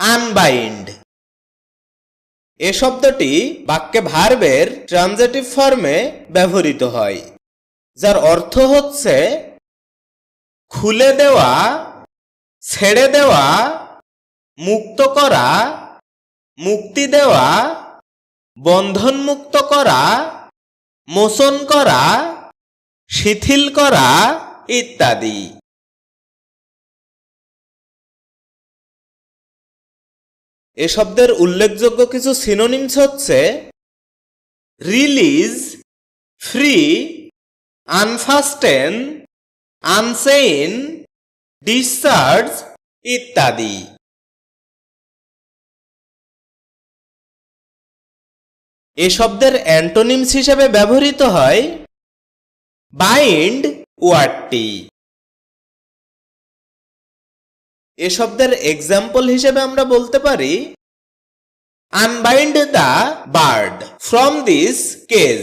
Unbind এ শব্দটি বাক্যে ভার্বের ট্রানজেটিভ ফর্মে ব্যবহৃত হয়, যার অর্থ হচ্ছে খুলে দেওয়া, ছেড়ে দেওয়া, মুক্ত করা, মুক্তি দেওয়া, বন্ধনমুক্ত করা, মোচন করা, শিথিল করা ইত্যাদি। এ শব্দের উল্লেখযোগ্য কিছু সিনোনিমস হচ্ছে release free unfasten unchain discharge ইত্যাদি। এ শব্দের অ্যান্টোনিমস হিসেবে ব্যবহৃত হয় বাইন্ড ওয়ার্ডটি এ শব্দের এক্সাম্পল হিসেবে আমরা বলতে পারি unbind the bird from this cage